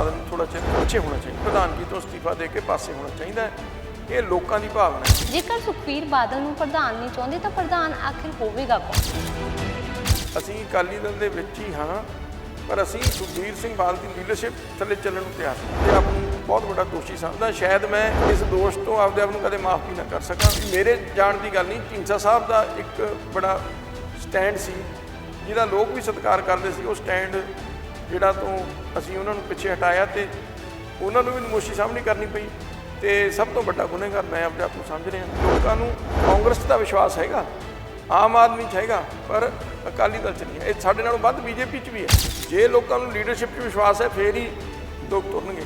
ਬਾਦਲ ਨੂੰ ਥੋੜਾ ਚਿਰ ਪਿੱਛੇ ਹੋਣਾ ਚਾਹੀਦਾ ਪ੍ਰਧਾਨਗੀ ਤੋਂ ਅਸਤੀਫਾ ਦੇ ਕੇ ਪਾਸੇ ਹੋਣਾ ਚਾਹੀਦਾ ਹੈ। ਇਹ ਲੋਕਾਂ ਦੀ ਭਾਵਨਾ ਹੈ। ਜੇਕਰ ਸੁਖਬੀਰ ਬਾਦਲ ਨੂੰ ਪ੍ਰਧਾਨ ਨਹੀਂ ਚਾਹੁੰਦੇ ਤਾਂ ਪ੍ਰਧਾਨ ਆਖਿਰ ਹੋਵੇਗਾ ਕੌਣ? ਅਸੀਂ ਅਕਾਲੀ ਦਲ ਦੇ ਵਿੱਚ ਹੀ ਹਾਂ ਪਰ ਅਸੀਂ ਸੁਖਬੀਰ ਸਿੰਘ ਬਾਦਲ ਦੀ ਲੀਡਰਸ਼ਿਪ ਥੱਲੇ ਚੱਲਣ ਨੂੰ ਤਿਆਰ ਹਾਂ। ਤੇ ਆਪ ਨੂੰ ਬਹੁਤ ਵੱਡਾ ਦੋਸ਼ੀ ਸਮਝਦਾ ਸ਼ਾਇਦ ਮੈਂ ਇਸ ਦੋਸ਼ ਤੋਂ ਆਪਦੇ ਆਪ ਨੂੰ ਕਦੇ ਮਾਫ ਵੀ ਨਾ ਕਰ ਸਕਾਂ। ਮੇਰੇ ਜਾਣ ਦੀ ਗੱਲ ਨਹੀਂ ਢੀਂਡਸਾ ਸਾਹਿਬ ਦਾ ਇੱਕ ਬੜਾ ਸਟੈਂਡ ਸੀ ਜਿਹਦਾ ਲੋਕ ਵੀ ਸਤਿਕਾਰ ਕਰਦੇ ਸੀ। ਉਹ ਸਟੈਂਡ ਜਿਹੜਾ ਤੋਂ ਅਸੀਂ ਉਹਨਾਂ ਨੂੰ ਪਿੱਛੇ ਹਟਾਇਆ ਤੇ ਉਹਨਾਂ ਨੂੰ ਵੀ ਨਮੋਸ਼ੀ ਸਾਹਮਣੇ ਕਰਨੀ ਪਈ ਤੇ ਸਭ ਤੋਂ ਵੱਡਾ ਗੁਨੇਗਾਰ ਮੈਂ ਆਪਣੇ ਆਪ ਨੂੰ ਸਮਝ ਰਿਹਾ। ਲੋਕਾਂ ਨੂੰ ਕਾਂਗਰਸ 'ਚ ਤਾਂ ਵਿਸ਼ਵਾਸ ਹੈਗਾ, ਆਮ ਆਦਮੀ 'ਚ ਹੈਗਾ, ਪਰ ਅਕਾਲੀ ਦਲ 'ਚ ਨਹੀਂ ਹੈ। ਇਹ ਸਾਡੇ ਨਾਲੋਂ ਵੱਧ ਬੀਜੇਪੀ 'ਚ ਵੀ ਹੈ। ਜੇ ਲੋਕਾਂ ਨੂੰ ਲੀਡਰਸ਼ਿਪ 'ਚ ਵਿਸ਼ਵਾਸ ਹੈ, ਫੇਰ ਹੀ ਲੋਕ ਤੁਰਨਗੇ।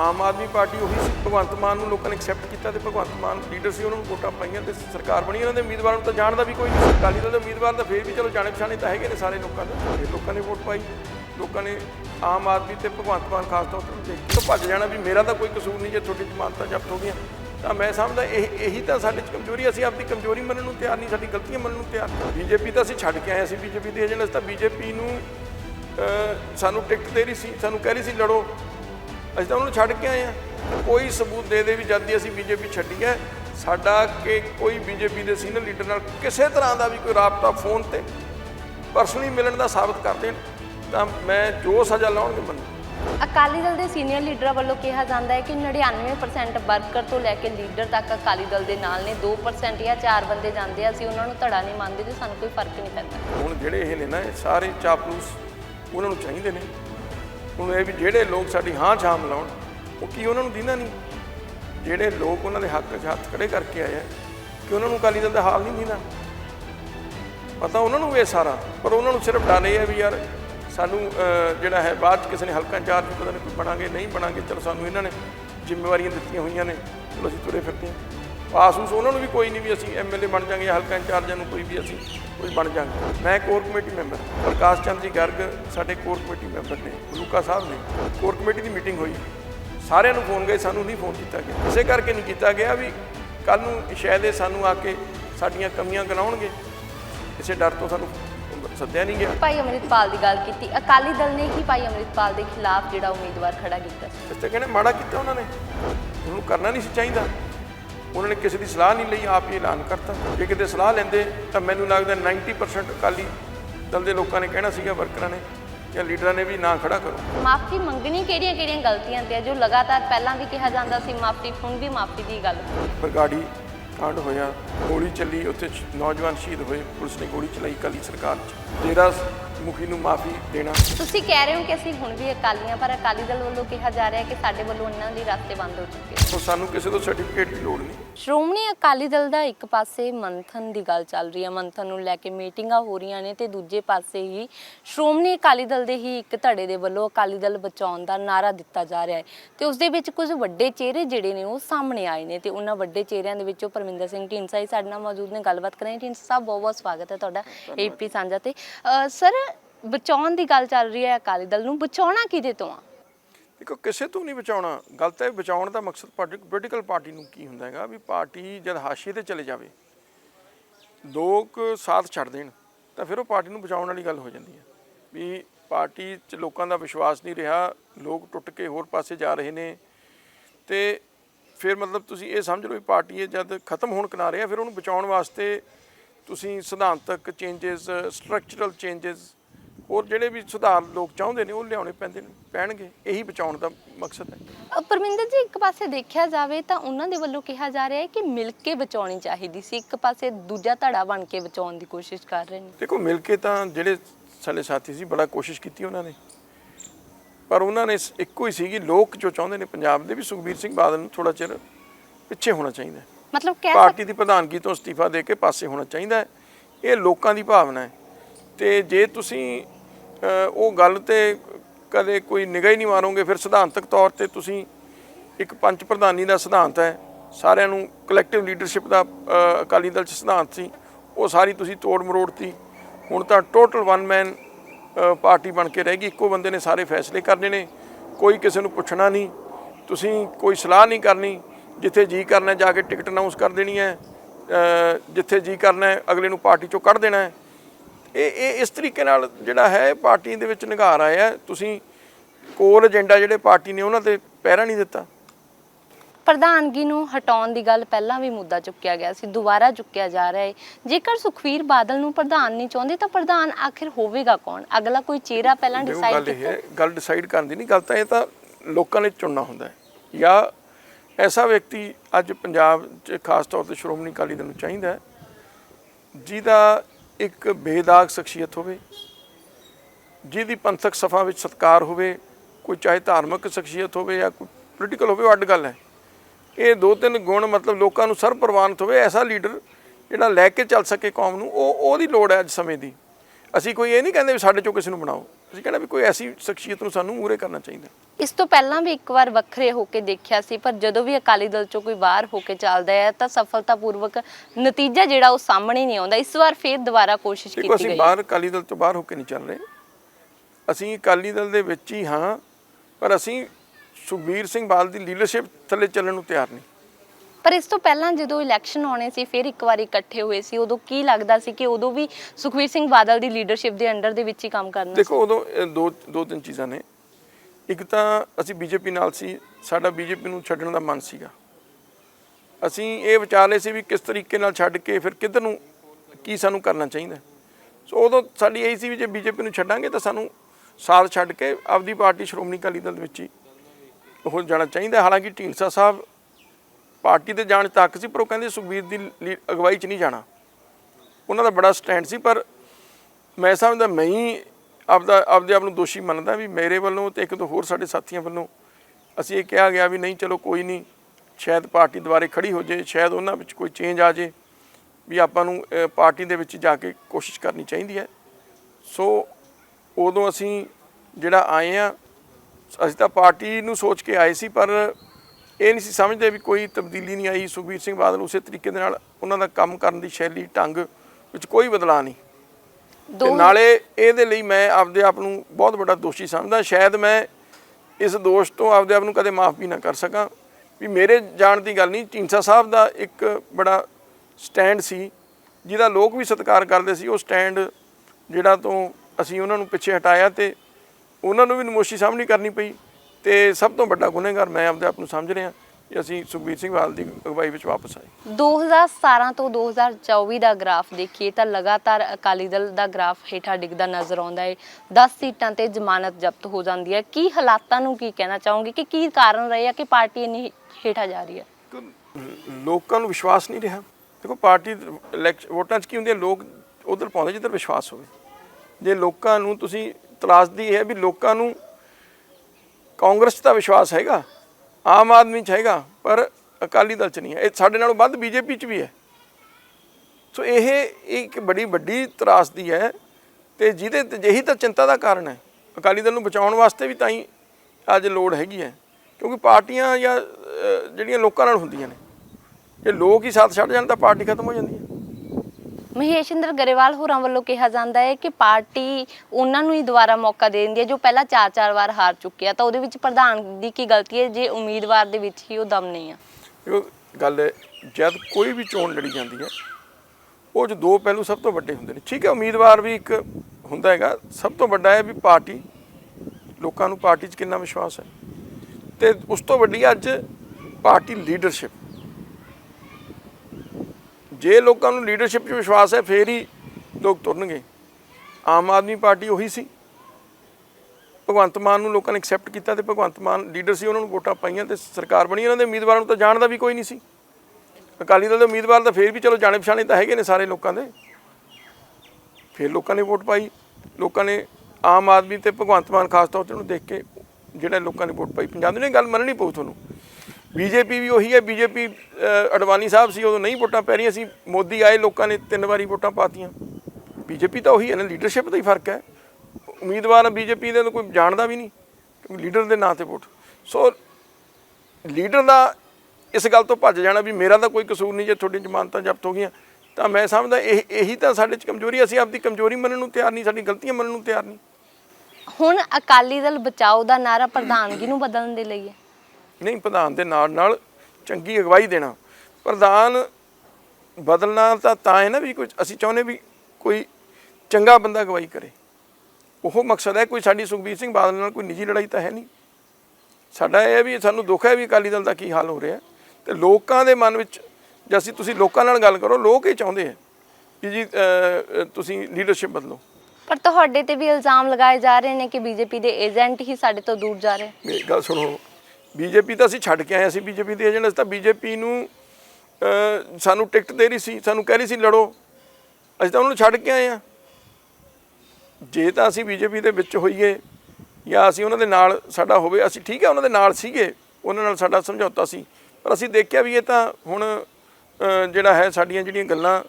ਆਮ ਆਦਮੀ ਪਾਰਟੀ ਉਹੀ ਸੀ। ਭਗਵੰਤ ਮਾਨ ਨੂੰ ਲੋਕਾਂ ਨੇ ਐਕਸੈਪਟ ਕੀਤਾ ਤੇ ਭਗਵੰਤ ਮਾਨ ਲੀਡਰ ਸੀ, ਉਹਨਾਂ ਨੂੰ ਵੋਟਾਂ ਪਾਈਆਂ ਤੇ ਸਰਕਾਰ ਬਣੀ। ਉਹਨਾਂ ਦੇ ਉਮੀਦਵਾਰਾਂ ਨੂੰ ਤਾਂ ਜਾਣਦਾ ਵੀ ਕੋਈ ਨਹੀਂ ਅਕਾਲੀ ਦਲ ਦੇ ਉਮੀਦਵਾਰ ਤਾਂ ਫੇਰ ਵੀ ਚਲੋ ਜਾਣੇ ਪਛਾਣੇ ਤਾਂ ਹੈਗੇ ਨੇ ਸਾਰੇ ਲੋਕਾਂ ਦੇ। ਫਿਰ ਲੋਕਾਂ ਨੇ ਵੋਟ ਪਾਈ। ਲੋਕਾਂ ਨੇ ਆਮ ਆਦਮੀ ਤੇ ਭਗਵੰਤ ਮਾਨ ਖਾਸ ਤੌਰ ਤੇ ਦੇਖ ਕੇ ਭੱਜ ਜਾਣਾ ਵੀ ਮੇਰਾ ਤਾਂ ਕੋਈ ਕਸੂਰ ਨਹੀਂ ਜੇ ਤੁਹਾਡੀ ਜ਼ਮਾਨਤਾਂ ਜ਼ਬਤ ਹੋ ਗਈਆਂ। ਤਾਂ ਮੈਂ ਸਮਝਦਾ ਇਹ, ਇਹੀ ਤਾਂ ਸਾਡੇ ਚ ਕਮਜ਼ੋਰੀ ਅਸੀਂ ਆਪਣੀ ਕਮਜ਼ੋਰੀ ਮੰਨਣ ਨੂੰ ਤਿਆਰ ਨਹੀਂ, ਸਾਡੀ ਗਲਤੀਆਂ ਮੰਨਣ ਨੂੰ ਤਿਆਰ ਬੀਜੇਪੀ ਤਾਂ ਅਸੀਂ ਛੱਡ ਕੇ ਆਏ ਅਸੀਂ ਬੀਜੇਪੀ ਦੇ ਏਜੰਟ ਅਸੀਂ ਤਾਂ ਬੀਜੇਪੀ ਨੂੰ ਸਾਨੂੰ ਟਿਕਟ ਦੇ ਰਹੀ ਸੀ, ਸਾਨੂੰ ਕਹਿ ਰਹੀ ਸੀ, ਲੜੋ। ਅਸੀਂ ਤਾਂ ਉਹਨੂੰ ਛੱਡ ਕੇ ਆਏ ਆ ਕੋਈ ਸਬੂਤ ਦੇ ਦੇ ਵੀ ਜਦ ਦੀ ਅਸੀਂ ਬੀਜੇਪੀ ਛੱਡੀ ਹੈ, ਸਾਡਾ ਕਿ ਕੋਈ ਬੀਜੇਪੀ ਦੇ ਸੀਨੀਅਰ ਲੀਡਰ ਨਾਲ ਕਿਸੇ ਤਰ੍ਹਾਂ ਦਾ ਵੀ ਕੋਈ ਰਾਬਤਾ ਫੋਨ ਤੇ ਪਰਸਨਲੀ ਮਿਲਣ ਦਾ ਸਾਬਤ ਕਰ ਦੇਣ। ਤਾਂ ਮੈਂ ਜੋ ਸਜ਼ਾ ਲਾਉਣਗੇ ਮੰਨੂ ਅਕਾਲੀ ਦਲ ਦੇ ਸੀਨੀਅਰ ਲੀਡਰਾਂ ਵੱਲੋਂ ਕਿਹਾ ਜਾਂਦਾ ਹੈ ਕਿ 99% ਵਰਕਰ ਤੋਂ ਲੈ ਕੇ ਲੀਡਰ ਤੱਕ ਅਕਾਲੀ ਦਲ ਦੇ ਨਾਲ ਨੇ। 2% ਜਾਂ 4 ਬੰਦੇ ਜਾਂਦੇ ਆ ਅਸੀਂ ਉਹਨਾਂ ਨੂੰ ਧੜਾ ਨਹੀਂ ਮੰਨਦੇ ਤੇ ਸਾਨੂੰ ਕੋਈ ਫ਼ਰਕ ਨਹੀਂ ਪੈਂਦਾ। ਹੁਣ ਜਿਹੜੇ ਇਹ ਨੇ ਨਾ ਇਹ ਸਾਰੇ ਚਾਪਲੂਸ ਉਹਨਾਂ ਨੂੰ ਚਾਹੀਦੇ ਨੇ। ਹੁਣ ਇਹ ਵੀ ਜਿਹੜੇ ਲੋਕ ਸਾਡੀ ਹਾਂ ਛਾਂ ਮਿਲਾਉਣ ਉਹ ਕੀ ਉਹਨਾਂ ਨੂੰ ਦਿੰਦਾ ਨਹੀਂ? ਜਿਹੜੇ ਲੋਕ ਉਹਨਾਂ ਦੇ ਹੱਕ 'ਚ ਹੱਥ ਖੜੇ ਕਰਕੇ ਆਏ ਆ ਕਿ ਉਹਨਾਂ ਨੂੰ ਅਕਾਲੀ ਦਲ ਦਾ ਹਾਲ ਨਹੀਂ ਦਿੰਦਾ? ਪਤਾ ਉਹਨਾਂ ਨੂੰ ਵੀ ਇਹ ਸਾਰਾ ਪਰ ਉਹਨਾਂ ਨੂੰ ਸਿਰਫ ਡਰ ਇਹ ਹੈ ਵੀ ਯਾਰ ਸਾਨੂੰ ਜਿਹੜਾ ਹੈ, ਬਾਅਦ 'ਚ ਕਿਸੇ ਨੇ ਹਲਕਾ ਇੰਚਾਰਜ ਪਤਾ ਨਹੀਂ ਕੋਈ ਬਣਾਂਗੇ, ਨਹੀਂ ਬਣਾਂਗੇ, ਚਲੋ ਸਾਨੂੰ ਇਹਨਾਂ ਨੇ ਜ਼ਿੰਮੇਵਾਰੀਆਂ ਦਿੱਤੀਆਂ ਹੋਈਆਂ ਨੇ, ਚਲੋ ਅਸੀਂ ਤੁਰੇ ਫਿਰਦੇ ਹਾਂ। ਪਾਸੂਸ ਉਹਨਾਂ ਨੂੰ ਵੀ ਕੋਈ ਨਹੀਂ ਵੀ ਅਸੀਂ ਐਮਐਲਏ ਬਣ ਜਾਾਂਗੇ ਜਾਂ ਹਲਕਾ ਇੰਚਾਰਜਾਂ ਨੂੰ ਕੋਈ ਵੀ ਅਸੀਂ ਕੋਈ ਬਣ ਜਾਾਂਗੇ। ਮੈਂ core committee member, Prakash Chand ji Garg ਸਾਡੇ ਕੋਰ ਕਮੇਟੀ ਮੈਂਬਰ ਨੇ ਲੂਕਾ ਸਾਹਿਬ ਨੇ, ਕੋਰ ਕਮੇਟੀ ਦੀ ਮੀਟਿੰਗ ਹੋਈ। ਸਾਰਿਆਂ ਨੂੰ ਫੋਨ ਗਏ, ਸਾਨੂੰ ਨਹੀਂ ਫੋਨ ਕੀਤਾ ਗਿਆ। ਇਸੇ ਕਰਕੇ ਨਹੀਂ ਕੀਤਾ ਗਿਆ ਵੀ ਕੱਲ ਨੂੰ ਸ਼ਾਇਦ ਇਹ ਸਾਨੂੰ ਆ ਕੇ ਸਾਡੀਆਂ ਕਮੀਆਂ ਗਣਾਉਣਗੇ ਇਸੇ ਡਰ ਤੋਂ ਸਾਨੂੰ ਸੱਦਿਆ ਨਹੀਂ ਗਿਆ? ਭਾਈ ਅਮਰਿਤਪਾਲ ਦੀ ਗੱਲ ਕੀਤੀ। ਅਕਾਲੀ ਦਲ ਨੇ ਹੀ ਭਾਈ ਅਮਰਿਤਪਾਲ ਦੇ ਖਿਲਾਫ ਜਿਹੜਾ ਉਮੀਦਵਾਰ ਖੜਾ ਕੀਤਾ ਸੀ। ਇਸ ਤੇ ਕਹਿੰਦੇ ਮਾੜਾ ਕੀਤਾ ਉਹਨਾਂ ਨੇ। ਉਹਨੂੰ ਕਰਨਾ ਨਹੀਂ ਸੀ ਚਾਹੀਦਾ। ਉਹਨਾਂ ਨੇ ਕਿਸੇ ਦੀ ਸਲਾਹ ਨਹੀਂ ਲਈ ਆਪ ਹੀ ਐਲਾਨ ਕਰਤਾ। ਜੇ ਕਿਤੇ ਸਲਾਹ ਲੈਂਦੇ ਤਾਂ ਮੈਨੂੰ ਲੱਗਦਾ 90% ਅਕਾਲੀ ਦਲ ਦੇ ਲੋਕਾਂ ਨੇ ਕਹਿਣਾ ਸੀਗਾ ਵਰਕਰਾਂ ਨੇ ਜਾਂ ਲੀਡਰਾਂ ਨੇ ਵੀ ਨਾ ਖੜਾ ਕਰੋ। ਮਾਫੀ ਮੰਗਣੀ ਕਿਹੜੀਆਂ-ਕਿਹੜੀਆਂ ਗਲਤੀਆਂ ਤੇ ਹੈ ਜੋ ਲਗਾਤਾਰ ਪਹਿਲਾਂ ਵੀ ਕਿਹਾ ਜਾਂਦਾ ਸੀ ਮਾਫੀ ਹੁਣ ਵੀ ਮਾਫੀ ਦੀ ਗੱਲ। ਬਰਗਾੜੀ ਕਾਂਡ ਹੋਇਆ ਗੋਲੀ ਚੱਲੀ ਉੱਥੇ ਸ਼- ਨੌਜਵਾਨ ਸ਼ਹੀਦ ਹੋਏ ਪੁਲਿਸ ਨੇ ਗੋਲੀ ਚਲਾਈ ਅਕਾਲੀ ਸਰਕਾਰ 'ਚ। ਡੇਰਾ ਮੁਖੀ ਨੂੰ ਮਾਫੀ ਦੇਣਾ। ਤੁਸੀਂ ਕਹਿ ਰਹੇ ਹੋ ਕਿ ਅਸੀਂ ਹੁਣ ਵੀ ਅਕਾਲੀਆਂ ਪਰ ਅਕਾਲੀ ਦਲ ਵੱਲੋਂ ਕਿਹਾ ਜਾ ਰਿਹਾ ਹੈ ਕਿ ਸਾਡੇ ਵੱਲੋਂ ਉਹਨਾਂ ਦੀ ਰਸਤੇ ਬੰਦ ਹੋ ਚੁੱਕੇ ਉਹ ਸਾਨੂੰ ਕਿਸੇ ਤੋਂ ਸਰਟੀਫਿਕੇਟ ਦੀ ਲੋੜ ਨਹੀਂ। ਸ਼੍ਰੋਮਣੀ ਅਕਾਲੀ ਦਲ ਦਾ ਇੱਕ ਪਾਸੇ ਮੰਥਨ ਦੀ ਗੱਲ ਚੱਲ ਰਹੀ ਹੈ, ਮੰਥਨ ਨੂੰ ਲੈ ਕੇ ਮੀਟਿੰਗਾਂ ਹੋ ਰਹੀਆਂ ਨੇ ਤੇ ਦੂਜੇ ਪਾਸੇ ਹੀ ਸ਼੍ਰੋਮਣੀ ਅਕਾਲੀ ਦਲ ਦੇ ਹੀ ਇੱਕ ਧੜੇ ਦੇ ਵੱਲੋਂ ਅਕਾਲੀ ਦਲ ਬਚਾਉਣ ਦਾ ਨਾਰਾ ਦਿੱਤਾ ਜਾ ਰਿਹਾ ਹੈ ਤੇ ਉਸ ਦੇ ਵਿੱਚ ਕੁਝ ਵੱਡੇ ਚਿਹਰੇ ਜਿਹੜੇ ਨੇ ਉਹ ਸਾਹਮਣੇ ਆਏ ਨੇ ਤੇ ਉਹਨਾਂ ਵੱਡੇ ਚਿਹਰਿਆਂ ਦੇ ਵਿੱਚੋਂ ਪਰਮਿੰਦਰ ਸਿੰਘ ਢੀਂਡਸਾ ਹੀ ਸਾਡੇ ਨਾਲ ਮੌਜੂਦ ਨੇ, ਗੱਲਬਾਤ ਕਰਾਂਗੇ। ਢੀਂਡਸਾ ਸਾਹਿਬ, ਬਹੁਤ ਬਹੁਤ ਸਵਾਗਤ ਹੈ ਤੁਹਾਡਾ ਏਪੀ ਸਾਂਝਾ ਤੇ। ਸਰ, ਬਚਾਉਣ ਦੀ ਗੱਲ ਚੱਲ ਰਹੀ ਹੈ ਅਕਾਲੀ ਦਲ ਨੂੰ, ਬਚਾਉਣਾ ਕਿਹਦੇ ਤੋਂ ਆ? ਦੇਖੋ, ਕਿਸੇ ਤੋਂ ਨਹੀਂ ਬਚਾਉਣਾ। ਗਲਤ ਹੈ, ਬਚਾਉਣ ਦਾ ਮਕਸਦ ਪੋਲੀਟੀਕਲ ਪਾਰਟੀ ਨੂੰ ਕੀ ਹੁੰਦਾ ਹੈਗਾ ਵੀ ਪਾਰਟੀ ਜਦ ਹਾਸ਼ੀਏ ਤੇ ਚਲੇ ਜਾਵੇ, ਲੋਕ ਸਾਥ ਛੱਡ ਦੇਣ, ਤਾਂ ਫਿਰ ਉਹ ਪਾਰਟੀ ਨੂੰ ਬਚਾਉਣ ਵਾਲੀ ਗੱਲ ਹੋ ਜਾਂਦੀ ਹੈ। ਵੀ ਪਾਰਟੀ 'ਚ ਲੋਕਾਂ ਦਾ ਵਿਸ਼ਵਾਸ ਨਹੀਂ ਰਿਹਾ, ਲੋਕ ਟੁੱਟ ਕੇ ਹੋਰ ਪਾਸੇ ਜਾ ਰਹੇ ਨੇ, ਤੇ ਫਿਰ ਮਤਲਬ ਤੁਸੀਂ ਇਹ ਸਮਝ ਲਓ ਵੀ ਪਾਰਟੀ ਇਹ ਜਦ ਖਤਮ ਹੋਣ ਕਿਨਾਰੇ ਆ, ਫਿਰ ਉਹਨੂੰ ਬਚਾਉਣ ਵਾਸਤੇ ਤੁਸੀਂ ਸਿਧਾਂਤਕ ਚੇਂਜਸ ਸਟਰਕਚਰਲ ਚੇਂਜਸ ਹੋਰ ਜਿਹੜੇ ਵੀ ਸੁਧਾਰ ਲੋਕ ਚਾਹੁੰਦੇ ਨੇ ਉਹ ਲਿਆਉਣੇ ਪੈਂਦੇ ਨੇ ਪੈਣਗੇ। ਇਹੀ ਬਚਾਉਣ ਦਾ ਮਕਸਦ ਹੈ। ਪਰਮਿੰਦਰ ਜੀ ਇੱਕ ਪਾਸੇ ਦੇਖਿਆ ਜਾਵੇ ਤਾਂ ਉਹਨਾਂ ਦੇ ਵੱਲੋਂ ਕਿਹਾ ਜਾ ਰਿਹਾ ਹੈ ਕਿ ਮਿਲ ਕੇ ਬਚਾਉਣੀ ਚਾਹੀਦੀ ਸੀ। ਇੱਕ ਪਾਸੇ ਦੂਜਾ ਧੜਾ ਬਣ ਕੇ ਬਚਾਉਣ ਦੀ ਕੋਸ਼ਿਸ਼ ਕਰ ਰਹੇ ਨੇ। ਦੇਖੋ ਮਿਲ ਕੇ ਤਾਂ ਜਿਹੜੇ ਸਾਡੇ ਸਾਥੀ ਸੀ ਬੜਾ ਕੋਸ਼ਿਸ਼ ਕੀਤੀ ਉਹਨਾਂ ਨੇ। ਪਰ ਉਹਨਾਂ ਨੇ ਇੱਕੋ ਹੀ ਸੀਗੀ ਲੋਕ ਜੋ ਚਾਹੁੰਦੇ ਨੇ ਪੰਜਾਬ ਦੇ ਵੀ ਸੁਖਬੀਰ ਸਿੰਘ ਬਾਦਲ ਨੂੰ ਥੋੜਾ ਚਿਰ ਪਿੱਛੇ ਹੋਣਾ ਚਾਹੀਦਾ। ਮਤਲਬ ਕਹਿ ਪਾਰਟੀ ਦੀ ਪ੍ਰਧਾਨਗੀ ਤੋਂ ਅਸਤੀਫਾ ਦੇ ਕੇ ਪਾਸੇ ਹੋਣਾ ਚਾਹੀਦਾ ਹੈ। ਇਹ ਲੋਕਾਂ ਦੀ ਭਾਵਨਾ ਹੈ। ਤੇ ਜੇ ਤੁਸੀਂ ਉਹ ਗੱਲ ਤੇ ਕਦੇ ਕੋਈ ਨਿਗਾਹ ਹੀ ਨਹੀਂ ਮਾਰੋਗੇ। ਫਿਰ ਸਿਧਾਂਤਕ ਤੌਰ ਤੇ ਤੁਸੀਂ ਇੱਕ ਪੰਚ ਪ੍ਰਧਾਨੀ ਦਾ ਸਿਧਾਂਤ ਹੈ। ਸਾਰਿਆਂ ਨੂੰ ਕਲੈਕਟਿਵ ਲੀਡਰਸ਼ਿਪ ਦਾ ਅਕਾਲੀ ਦਲ ਚ ਸਿਧਾਂਤ ਸੀ। ਉਹ ਸਾਰੀ ਤੁਸੀਂ ਤੋੜ ਮਰੋੜਤੀ ਹੁਣ ਤਾਂ ਟੋਟਲ ਵਨ ਮੈਨ ਪਾਰਟੀ ਬਣ ਕੇ ਰਹਿ ਗਈ। ਇੱਕੋ ਬੰਦੇ ਨੇ ਸਾਰੇ ਫੈਸਲੇ ਕਰਨੇ ਨੇ। ਕੋਈ ਕਿਸੇ ਨੂੰ ਪੁੱਛਣਾ ਨਹੀਂ। ਤੁਸੀਂ ਕੋਈ ਸਲਾਹ ਨਹੀਂ ਕਰਨੀ। ਜਿੱਥੇ ਜੀ ਕਰਨਾ ਜਾ ਕੇ ਟਿਕਟ ਅਨਾਉਂਸ ਕਰ ਦੇਣੀ ਹੈ। ਜਿੱਥੇ ਜੀ ਕਰਨਾ ਅਗਲੇ ਨੂੰ ਪਾਰਟੀ ਚੋਂ ਕੱਢ ਦੇਣਾ ਹੈ। ਇਹ ਇਹ ਇਸ ਤਰੀਕੇ ਨਾਲ ਜਿਹੜਾ ਹੈ ਪਾਰਟੀ ਦੇ ਵਿੱਚ ਨਿਗਾਰ ਆਇਆ। ਤੁਸੀਂ ਕੋਰ ਏਜੰਡਾ ਜਿਹੜੇ ਪਾਰਟੀ ਨੇ ਉਹਨਾਂ ਤੇ ਪਹਿਰਾ ਨਹੀਂ ਦਿੱਤਾ। ਪ੍ਰਧਾਨਗੀ ਨੂੰ ਹਟਾਉਣ ਦੀ ਗੱਲ ਪਹਿਲਾਂ ਵੀ ਮੁੱਦਾ ਚੁੱਕਿਆ ਗਿਆ ਸੀ ਦੁਬਾਰਾ ਚੁੱਕਿਆ ਜਾ ਰਿਹਾ ਹੈ ਜੇਕਰ ਸੁਖਵੀਰ ਬਾਦਲ ਨੂੰ ਪ੍ਰਧਾਨ ਨਹੀਂ ਚਾਹੁੰਦੇ ਤਾਂ ਪ੍ਰਧਾਨ ਆਖਿਰ ਹੋਵੇਗਾ ਕੌਣ? ਅਗਲਾ ਕੋਈ ਚਿਹਰਾ ਪਹਿਲਾਂ ਡਿਸਾਈਡ ਹੈ ਗੱਲ ਡਿਸਾਈਡ ਕਰਨ ਦੀ ਨਹੀਂ ਗੱਲ ਤਾਂ ਇਹ ਤਾਂ ਲੋਕਾਂ ਨੇ ਚੁਣਨਾ ਹੁੰਦਾ ਹੈ। ਜਾਂ ਐਸਾ ਵਿਅਕਤੀ ਅੱਜ ਪੰਜਾਬ 'ਚ ਖਾਸ ਤੌਰ ਤੇ ਸ਼੍ਰੋਮਣੀ ਅਕਾਲੀ ਦਲ ਨੂੰ ਚਾਹੀਦਾ ਹੈ ਜਿਹਦਾ ਇੱਕ ਬੇਦਾਗ ਸ਼ਖਸੀਅਤ ਹੋਵੇ, ਜਿਹਦੀ ਪੰਥਕ ਸਫਾ ਵਿੱਚ ਸਤਕਾਰ ਹੋਵੇ, ਕੋਈ ਚਾਹੇ ਧਾਰਮਿਕ ਸ਼ਖਸੀਅਤ ਹੋਵੇ ਜਾਂ ਕੋਈ ਪੋਲੀਟੀਕਲ ਹੋਵੇ, ਉਹ ਅੱਡ ਗੱਲ ਹੈ। ਇਹ ਦੋ ਤਿੰਨ ਗੁਣ ਮਤਲਬ ਲੋਕਾਂ ਨੂੰ ਸਰਵ ਪ੍ਰਵਾਨਿਤ ਹੋਵੇ, ਐਸਾ ਲੀਡਰ ਜਿਹੜਾ ਲੈ ਕੇ ਚੱਲ ਸਕੇ ਕੌਮ ਨੂੰ, ਉਹ ਉਹਦੀ ਲੋੜ ਹੈ ਅੱਜ ਸਮੇਂ ਦੀ। ਅਸੀਂ ਕੋਈ ਇਹ ਨਹੀਂ ਕਹਿੰਦੇ ਵੀ ਸਾਡੇ ਚੋਂ ਕਿਸੇ ਨੂੰ ਬਣਾਓ। ਅਸੀਂ ਕਹਿੰਦੇ ਵੀ ਕੋਈ ਐਸੀ ਸ਼ਖਸੀਅਤ ਨੂੰ ਸਾਨੂੰ ਮੂਹਰੇ ਕਰਨਾ ਚਾਹੀਦਾ। ਇਸ ਤੋਂ ਪਹਿਲਾਂ ਵੀ ਇੱਕ ਵਾਰ ਵੱਖਰੇ ਹੋ ਕੇ ਦੇਖਿਆ ਸੀ ਪਰ ਜਦੋਂ ਵੀ ਅਕਾਲੀ ਦਲ ਚੋਂ ਕੋਈ ਬਾਹਰ ਹੋ ਕੇ ਚੱਲਦਾ ਹੈ ਤਾਂ ਸਫਲਤਾਪੂਰਵਕ ਨਤੀਜਾ ਜਿਹੜਾ ਉਹ ਸਾਹਮਣੇ ਨਹੀਂ ਆਉਂਦਾ। ਇਸ ਵਾਰ ਫੇਰ ਦੁਬਾਰਾ ਕੋਸ਼ਿਸ਼ ਕੀਤੀ ਅਸੀਂ ਗਈ। ਬਾਹਰ ਅਕਾਲੀ ਦਲ ਤੋਂ ਬਾਹਰ ਹੋ ਕੇ ਨਹੀਂ ਚੱਲ ਰਹੇ। ਅਸੀਂ ਅਕਾਲੀ ਦਲ ਦੇ ਵਿੱਚ ਹੀ ਹਾਂ ਪਰ ਅਸੀਂ ਸੁਖਬੀਰ ਸਿੰਘ ਬਾਦਲ ਦੀ ਲੀਡਰਸ਼ਿਪ ਥੱਲੇ ਚੱਲਣ ਨੂੰ ਤਿਆਰ ਨਹੀਂ। ਪਰ ਇਸ ਤੋਂ ਪਹਿਲਾਂ ਜਦੋਂ ਇਲੈਕਸ਼ਨ ਆਉਣੇ ਸੀ, ਫਿਰ ਇੱਕ ਵਾਰੀ ਇਕੱਠੇ ਹੋਏ ਸੀ, ਉਦੋਂ ਕੀ ਲੱਗਦਾ ਸੀ ਕਿ ਉਦੋਂ ਵੀ ਸੁਖਵੀਰ ਸਿੰਘ ਬਾਦਲ ਦੀ ਲੀਡਰਸ਼ਿਪ ਦੇ ਅੰਡਰ ਦੇ ਵਿੱਚ ਹੀ ਕੰਮ ਕਰਨਾ ਦੇਖੋ, ਉਦੋਂ ਦੋ ਦੋ ਤਿੰਨ ਚੀਜ਼ਾਂ ਨੇ। ਇੱਕ ਤਾਂ ਅਸੀਂ ਬੀਜੇਪੀ ਨਾਲ ਸੀ, ਸਾਡਾ ਬੀਜੇਪੀ ਨੂੰ ਛੱਡਣ ਦਾ ਮਨ ਸੀਗਾ। ਅਸੀਂ ਇਹ ਵਿਚਾਰ ਲਏ ਸੀ ਵੀ ਕਿਸ ਤਰੀਕੇ ਨਾਲ ਛੱਡ ਕੇ ਫਿਰ ਕਿੱਧਰ ਨੂੰ, ਕੀ ਸਾਨੂੰ ਕਰਨਾ ਚਾਹੀਦਾ। ਸੋ ਉਦੋਂ ਸਾਡੀ ਇਹੀ ਸੀ ਵੀ ਜੇ ਬੀਜੇਪੀ ਨੂੰ ਛੱਡਾਂਗੇ ਤਾਂ ਸਾਨੂੰ ਸਾਥ ਛੱਡ ਕੇ ਆਪਦੀ ਪਾਰਟੀ ਸ਼੍ਰੋਮਣੀ ਅਕਾਲੀ ਦਲ ਵਿੱਚ ਹੀ ਹੋ ਜਾਣਾ ਚਾਹੀਦਾ। ਹਾਲਾਂਕਿ ਢੀਂਡਸਾ ਸਾਹਿਬ ਪਾਰਟੀ ਦੇ ਜਾਣ 'ਚ ਤੱਕ ਸੀ, ਪਰ ਉਹ ਕਹਿੰਦੇ ਸੁਖਬੀਰ ਦੀ ਲੀ- ਅਗਵਾਈ 'ਚ ਨਹੀਂ ਜਾਣਾ। ਉਹਨਾਂ ਦਾ ਬੜਾ ਸਟੈਂਡ ਸੀ, ਪਰ ਮੈਂ ਸਮਝਦਾ ਮੈਂ ਹੀ ਆਪਦਾ, ਆਪਦੇ ਆਪ ਨੂੰ ਦੋਸ਼ੀ ਮੰਨਦਾ ਵੀ ਮੇਰੇ ਵੱਲੋਂ ਤੇ ਇੱਕ ਦੋ ਹੋਰ ਸਾਡੇ ਸਾਥੀਆਂ ਵੱਲੋਂ ਅਸੀਂ ਇਹ ਕਿਹਾ ਗਿਆ ਵੀ ਨਹੀਂ, ਚਲੋ ਕੋਈ ਨਹੀਂ, ਸ਼ਾਇਦ ਪਾਰਟੀ ਦੁਬਾਰੇ ਖੜੀ ਹੋ ਜੇ ਸ਼ਾਇਦ ਉਹਨਾਂ ਵਿੱਚ ਕੋਈ ਚੇਂਜ ਆ ਜੇ ਵੀ ਆਪਾਂ ਨੂੰ ਪਾਰਟੀ ਦੇ ਵਿੱਚ ਜਾ ਕੇ ਕੋਸ਼ਿਸ਼ ਕਰਨੀ ਚਾਹੀਦੀ ਹੈ। ਸੋ ਉਦੋਂ ਅਸੀਂ ਜਿਹੜਾ ਆਏ ਆ ਅਸੀਂ ਤਾਂ ਪਾਰਟੀ ਨੂੰ ਸੋਚ ਕੇ ਆਏ ਸੀ, ਪਰ ਇਹ ਨਹੀਂ ਸੀ ਸਮਝਦੇ ਵੀ ਕੋਈ ਤਬਦੀਲੀ ਨਹੀਂ ਆਈ। ਸੁਖਬੀਰ ਸਿੰਘ ਬਾਦਲ ਉਸੇ ਤਰੀਕੇ ਦੇ ਨਾਲ ਉਹਨਾਂ ਦਾ ਕੰਮ ਕਰਨ ਦੀ ਸ਼ੈਲੀ ਢੰਗ ਵਿੱਚ ਕੋਈ ਬਦਲਾਅ ਨਹੀਂ। ਤੇ ਨਾਲੇ ਇਹਦੇ ਲਈ ਮੈਂ ਆਪਦੇ ਆਪ ਨੂੰ ਬਹੁਤ ਵੱਡਾ ਦੋਸ਼ੀ ਸਮਝਦਾ। ਸ਼ਾਇਦ ਮੈਂ ਇਸ ਦੋਸ਼ ਤੋਂ ਆਪਦੇ ਆਪ ਨੂੰ ਕਦੇ ਮਾਫ ਵੀ ਨਾ ਕਰ ਸਕਾਂ। ਵੀ ਮੇਰੇ ਜਾਣ ਦੀ ਗੱਲ ਨਹੀਂ ਢੀਂਡਸਾ ਸਾਹਿਬ ਦਾ ਇੱਕ ਬੜਾ ਸਟੈਂਡ ਸੀ ਜਿਹਦਾ ਲੋਕ ਵੀ ਸਤਿਕਾਰ ਕਰਦੇ ਸੀ। ਉਹ ਸਟੈਂਡ ਜਿਹੜਾ ਤੋਂ ਅਸੀਂ ਉਹਨਾਂ ਨੂੰ ਪਿੱਛੇ ਹਟਾਇਆ ਤੇ ਉਹਨਾਂ ਨੂੰ ਵੀ ਨਮੋਸ਼ੀ ਸਾਹਮਣੀ ਕਰਨੀ ਪਈ। ਤੇ ਸਭ ਤੋਂ ਵੱਡਾ ਗੁਨਹਗਾਰ ਮੈਂ ਆਪਦੇ ਆਪ ਨੂੰ ਸਮਝ ਰਿਹਾ ਕਿ ਅਸੀਂ ਸੁਖਬੀਰ ਸਿੰਘ ਬਾਦਲ ਦੀ ਅਗਵਾਈ ਵਿੱਚ ਵਾਪਸ ਆਏ। 2017 ਤੋਂ 2024 ਦਾ ਗ੍ਰਾਫ ਦੇਖੀਏ ਤਾਂ ਲਗਾਤਾਰ ਅਕਾਲੀ ਦਲ ਦਾ ਗ੍ਰਾਫ ਹੇਠਾਂ ਡਿੱਗਦਾ ਨਜ਼ਰ ਆਉਂਦਾ ਹੈ। 10 ਸੀਟਾਂ ਤੇ ਜ਼ਮਾਨਤ ਜ਼ਬਤ ਹੋ ਜਾਂਦੀ ਹੈ। ਕੀ ਹਾਲਾਤਾਂ ਨੂੰ ਕੀ ਕਹਿਣਾ ਚਾਹੋਗੇ? ਕਿ ਕੀ ਕਾਰਨ ਰਹੇ ਆ ਕਿ ਪਾਰਟੀ ਇੰਨੀ ਹੇਠਾਂ ਜਾ ਰਹੀ ਹੈ? ਲੋਕਾਂ ਨੂੰ ਵਿਸ਼ਵਾਸ ਨਹੀਂ ਰਿਹਾ। ਦੇਖੋ ਪਾਰਟੀ ਵੋਟਾਂ 'ਚ ਕੀ ਹੁੰਦੀ ਹੈ ਲੋਕ ਉਧਰ ਪਾਉਂਦੇ ਜਿੱਧਰ ਵਿਸ਼ਵਾਸ ਹੋਵੇ। ਜੇ ਲੋਕਾਂ ਨੂੰ ਤੁਸੀਂ ਤਰਾਸਦੀ ਇਹ ਹੈ ਵੀ ਲੋਕਾਂ ਨੂੰ ਕਾਂਗਰਸ 'ਚ ਤਾਂ ਵਿਸ਼ਵਾਸ ਹੈਗਾ, ਆਮ ਆਦਮੀ 'ਚ ਹੈਗਾ, ਪਰ ਅਕਾਲੀ ਦਲ 'ਚ ਨਹੀਂ ਹੈ। ਇਹ ਸਾਡੇ ਨਾਲੋਂ ਵੱਧ ਬੀਜੇਪੀ 'ਚ ਵੀ ਹੈ। ਸੋ ਇਹ ਇੱਕ ਬੜੀ ਵੱਡੀ ਤਰਾਸਦੀ ਹੈ ਤੇ ਜਿਹਦੇ ਤੇ ਜਿਹੀ ਤਾਂ ਚਿੰਤਾ ਦਾ ਕਾਰਨ ਹੈ। ਅਕਾਲੀ ਦਲ ਨੂੰ ਬਚਾਉਣ ਵਾਸਤੇ ਵੀ ਤਾਂ ਹੀ ਅੱਜ ਲੋੜ ਹੈਗੀ ਹੈ, ਕਿਉਂਕਿ ਪਾਰਟੀਆਂ ਜਾਂ ਜਿਹੜੀਆਂ ਲੋਕਾਂ ਨਾਲ ਹੁੰਦੀਆਂ ਨੇ, ਜੇ ਲੋਕ ਹੀ ਸਾਥ ਛੱਡ ਜਾਣ ਤਾਂ ਪਾਰਟੀ ਖਤਮ ਹੋ ਜਾਂਦੀ ਹੈ। ਮਹੇਸ਼ਿੰਦਰ ਗਰੇਵਾਲ ਹੋਰਾਂ ਵੱਲੋਂ ਕਿਹਾ ਜਾਂਦਾ ਹੈ ਕਿ ਪਾਰਟੀ ਉਹਨਾਂ ਨੂੰ ਹੀ ਦੁਬਾਰਾ ਮੌਕਾ ਦੇ ਦਿੰਦੀ ਹੈ ਜੋ ਪਹਿਲਾਂ ਚਾਰ ਚਾਰ ਵਾਰ ਹਾਰ ਚੁੱਕੇ ਆ। ਤਾਂ ਉਹਦੇ ਵਿੱਚ ਪ੍ਰਧਾਨ ਦੀ ਕੀ ਗਲਤੀ ਹੈ? ਜੇ ਉਮੀਦਵਾਰ ਦੇ ਵਿੱਚ ਹੀ ਉਹ ਦਮ ਨਹੀਂ ਆ। ਦੇਖੋ ਗੱਲ ਹੈ, ਜਦ ਕੋਈ ਵੀ ਚੋਣ ਲੜੀ ਜਾਂਦੀ ਹੈ ਉਹ 'ਚ ਦੋ ਪਹਿਲੂ ਸਭ ਤੋਂ ਵੱਡੇ ਹੁੰਦੇ ਨੇ। ਠੀਕ ਹੈ ਉਮੀਦਵਾਰ ਵੀ ਇੱਕ ਹੁੰਦਾ ਹੈਗਾ। ਸਭ ਤੋਂ ਵੱਡਾ ਹੈ ਵੀ ਪਾਰਟੀ ਲੋਕਾਂ ਨੂੰ ਪਾਰਟੀ 'ਚ ਕਿੰਨਾ ਵਿਸ਼ਵਾਸ ਹੈ। ਤੇ ਉਸ ਤੋਂ ਵੱਡੀ ਅੱਜ ਪਾਰਟੀ ਲੀਡਰਸ਼ਿਪ ਜੇ ਲੋਕਾਂ ਨੂੰ ਲੀਡਰਸ਼ਿਪ 'ਚ ਵਿਸ਼ਵਾਸ ਹੈ, ਫੇਰ ਹੀ ਲੋਕ ਤੁਰਨਗੇ। ਆਮ ਆਦਮੀ ਪਾਰਟੀ ਉਹੀ ਸੀ। ਭਗਵੰਤ ਮਾਨ ਨੂੰ ਲੋਕਾਂ ਨੇ ਐਕਸੈਪਟ ਕੀਤਾ ਤੇ ਭਗਵੰਤ ਮਾਨ ਲੀਡਰ ਸੀ, ਉਹਨਾਂ ਨੂੰ ਵੋਟਾਂ ਪਾਈਆਂ ਤੇ ਸਰਕਾਰ ਬਣੀ। ਉਹਨਾਂ ਦੇ ਉਮੀਦਵਾਰਾਂ ਨੂੰ ਤਾਂ ਜਾਣਦਾ ਵੀ ਕੋਈ ਨਹੀਂ ਸੀ। ਅਕਾਲੀ ਦਲ ਦੇ ਉਮੀਦਵਾਰ ਤਾਂ ਫੇਰ ਵੀ ਚਲੋ ਜਾਣੇ ਪਛਾਣੇ ਤਾਂ ਹੈਗੇ ਨੇ ਸਾਰੇ ਲੋਕਾਂ ਦੇ। ਫਿਰ ਲੋਕਾਂ ਨੇ ਵੋਟ ਪਾਈ। ਲੋਕਾਂ ਨੇ ਆਮ ਆਦਮੀ ਤੇ ਭਗਵੰਤ ਮਾਨ ਖਾਸ ਤੌਰ ਤੇ ਉਹਨੂੰ ਦੇਖ ਕੇ ਜਿਹੜੇ ਲੋਕਾਂ ਨੇ ਵੋਟ ਪਾਈ। ਪੰਜਾਬ ਦੀ ਗੱਲ ਮੰਨਣੀ ਪਊ ਤੁਹਾਨੂੰ। ਬੀਜੇਪੀ ਵੀ ਉਹੀ ਹੈ, ਬੀਜੇਪੀ ਅਡਵਾਨੀ ਸਾਹਿਬ ਸੀ, ਉਦੋਂ ਨਹੀਂ ਵੋਟਾਂ ਪੈ ਰਹੀਆਂ ਸੀ, ਮੋਦੀ ਆਏ, ਲੋਕਾਂ ਨੇ ਤਿੰਨ ਵਾਰੀ ਵੋਟਾਂ ਪਾਤੀਆਂ। ਬੀਜੇਪੀ ਤਾਂ ਉਹੀ ਹੈ ਨਾ ਲੀਡਰਸ਼ਿਪ ਦਾ ਹੀ ਫ਼ਰਕ ਹੈ। ਉਮੀਦਵਾਰ ਬੀਜੇਪੀ ਦੇ ਤਾਂ ਕੋਈ ਜਾਣਦਾ ਵੀ ਨਹੀਂ, ਕਿਉਂਕਿ ਲੀਡਰ ਦੇ ਨਾਂ ਤੇ ਵੋਟ। ਸੋ ਲੀਡਰ ਦਾ ਇਸ ਗੱਲ ਤੋਂ ਭੱਜ ਜਾਣਾ ਵੀ ਮੇਰਾ ਤਾਂ ਕੋਈ ਕਸੂਰ ਨਹੀਂ ਜੇ ਤੁਹਾਡੀਆਂ ਜ਼ਮਾਨਤਾਂ ਜ਼ਬਤ ਹੋ ਗਈਆਂ, ਤਾਂ ਮੈਂ ਸਮਝਦਾ ਇਹ, ਇਹੀ ਤਾਂ ਸਾਡੇ 'ਚ ਕਮਜ਼ੋਰੀ ਅਸੀਂ ਆਪਦੀ ਕਮਜ਼ੋਰੀ ਮੰਨਣ ਨੂੰ ਤਿਆਰ ਨਹੀਂ ਸਾਡੀ ਗਲਤੀਆਂ ਮੰਨਣ ਨੂੰ ਤਿਆਰ ਨਹੀਂ। ਹੁਣ ਅਕਾਲੀ ਦਲ ਬਚਾਓ ਦਾ ਨਾਰਾ ਪ੍ਰਧਾਨਗੀ ਨੂੰ ਬਦਲਣ ਦੇ ਲਈ ਹੈ। ਨਹੀਂ ਪ੍ਰਧਾਨ ਦੇ ਨਾਲ ਨਾਲ ਚੰਗੀ ਅਗਵਾਈ ਦੇਣਾ। ਪ੍ਰਧਾਨ ਬਦਲਣਾ ਤਾਂ ਤਾਂ ਹੈ ਨਾ ਵੀ ਕੁਝ ਅਸੀਂ ਚਾਹੁੰਦੇ ਵੀ ਕੋਈ ਚੰਗਾ ਬੰਦਾ ਅਗਵਾਈ ਕਰੇ। ਉਹ ਮਕਸਦ ਹੈ ਕੋਈ ਸਾਡੀ ਸੁਖਬੀਰ ਸਿੰਘ ਬਾਦਲ ਨਾਲ ਕੋਈ ਨਿੱਜੀ ਲੜਾਈ ਤਾਂ ਹੈ ਨਹੀਂ। ਸਾਡਾ ਇਹ ਹੈ ਵੀ ਸਾਨੂੰ ਦੁੱਖ ਹੈ ਵੀ ਅਕਾਲੀ ਦਲ ਦਾ ਕੀ ਹਾਲ ਹੋ ਰਿਹਾ ਤੇ ਲੋਕਾਂ ਦੇ ਮਨ ਵਿੱਚ ਜੇ ਅਸੀਂ ਤੁਸੀਂ ਲੋਕਾਂ ਨਾਲ ਗੱਲ ਕਰੋ ਲੋਕ ਇਹ ਚਾਹੁੰਦੇ ਆ ਕਿ ਜੀ ਤੁਸੀਂ ਲੀਡਰਸ਼ਿਪ ਬਦਲੋ। ਪਰ ਤੁਹਾਡੇ ਤੇ ਵੀ ਇਲਜ਼ਾਮ ਲਗਾਏ ਜਾ ਰਹੇ ਨੇ ਕਿ ਬੀਜੇਪੀ ਦੇ ਏਜੰਟ ਹੀ ਸਾਡੇ ਤੋਂ ਦੂਰ ਜਾ ਰਹੇ। ਗੱਲ ਸੁਣੋ ਬੀਜੇਪੀ ਤਾਂ ਅਸੀਂ ਛੱਡ ਕੇ ਆਏ ਅਸੀਂ ਬੀਜੇਪੀ ਦੇ ਏਜੰਟ ਅਸੀਂ ਤਾਂ ਬੀਜੇਪੀ ਨੂੰ ਸਾਨੂੰ ਟਿਕਟ ਦੇ ਰਹੀ ਸੀ, ਸਾਨੂੰ ਕਹਿ ਰਹੀ ਸੀ ਲੜੋ। ਅਸੀਂ ਤਾਂ ਉਹਨੂੰ ਛੱਡ ਕੇ ਆਏ ਆ ਜੇ ਤਾਂ ਅਸੀਂ ਬੀਜੇਪੀ ਦੇ ਵਿੱਚ ਹੋਈਏ ਜਾਂ ਅਸੀਂ ਉਹਨਾਂ ਦੇ ਨਾਲ ਸਾਡਾ ਹੋਵੇ, ਅਸੀਂ ਠੀਕ ਹੈ ਉਹਨਾਂ ਦੇ ਨਾਲ ਸੀਗੇ, ਉਹਨਾਂ ਨਾਲ ਸਾਡਾ ਸਮਝੌਤਾ ਸੀ। ਪਰ ਅਸੀਂ ਦੇਖਿਆ ਵੀ ਇਹ ਤਾਂ ਹੁਣ ਜਿਹੜਾ ਹੈ ਸਾਡੀਆਂ ਜਿਹੜੀਆਂ ਗੱਲਾਂ,